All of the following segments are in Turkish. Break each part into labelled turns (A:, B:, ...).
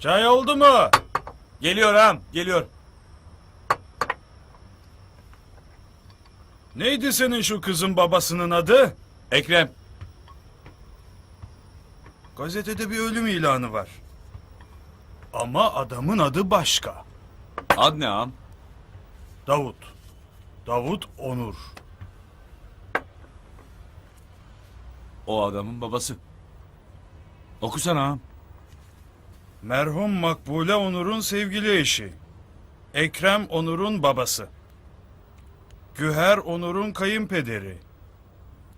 A: Çay oldu mu?
B: Geliyor ağam, geliyor.
A: Neydi senin şu kızın babasının adı?
B: Ekrem,
A: Gazetede bir ölüm ilanı var. Ama adamın adı başka.
B: ad ne ağam?
A: Davut. Davut Onur.
B: O adamın babası. Okusana ağam.
A: Merhum Makbule Onur'un sevgili eşi. Ekrem Onur'un babası. Güher Onur'un kayınpederi.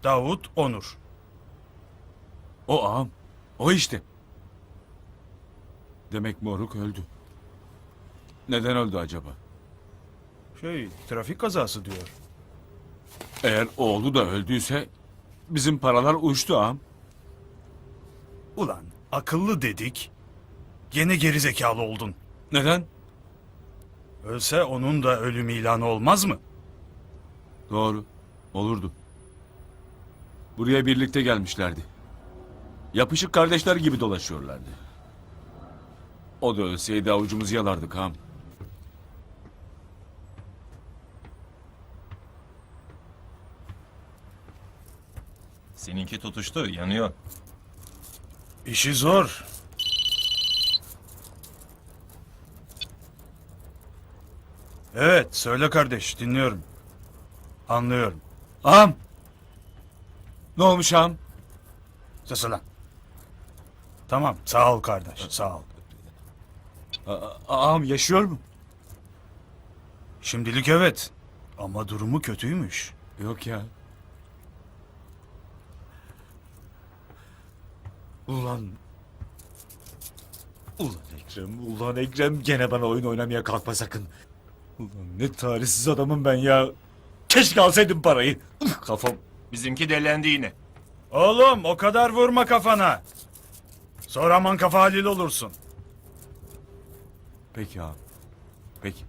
A: Davut Onur.
B: O ağam, o işte. Demek moruk öldü. Neden öldü acaba?
A: Şey, trafik kazası diyor.
B: Eğer oğlu da öldüyse bizim paralar uçtu ağam.
A: Ulan akıllı dedik. Gene gerizekalı oldun.
B: Neden?
A: Ölse onun da ölüm ilanı olmaz mı?
B: Doğru, olurdu. Buraya birlikte gelmişlerdi. Yapışık kardeşler gibi dolaşıyorlardı. O da ölseydi avucumuzu yalardık ağam.
C: Seninki tutuştu, yanıyor.
A: İşi zor. Evet, söyle kardeş, dinliyorum. Anlıyorum.
B: Ağam! Ne olmuş ağam?
A: Sus lan. Tamam, sağ ol kardeş, sağ ol.
B: A- yaşıyor mu?
A: Şimdilik evet. Ama durumu kötüymüş.
B: Yok ya. Ulan. Ulan Ekrem, ulan Ekrem gene bana oyun oynamaya kalkma sakın. Ulan ne talihsiz adamım ben ya. Keşke alsaydım parayı. Kafam.
C: Bizimki delendi yine.
A: Oğlum, o kadar vurma kafana. Sonra aman kafa halil olursun.
B: Peki ağam. Peki.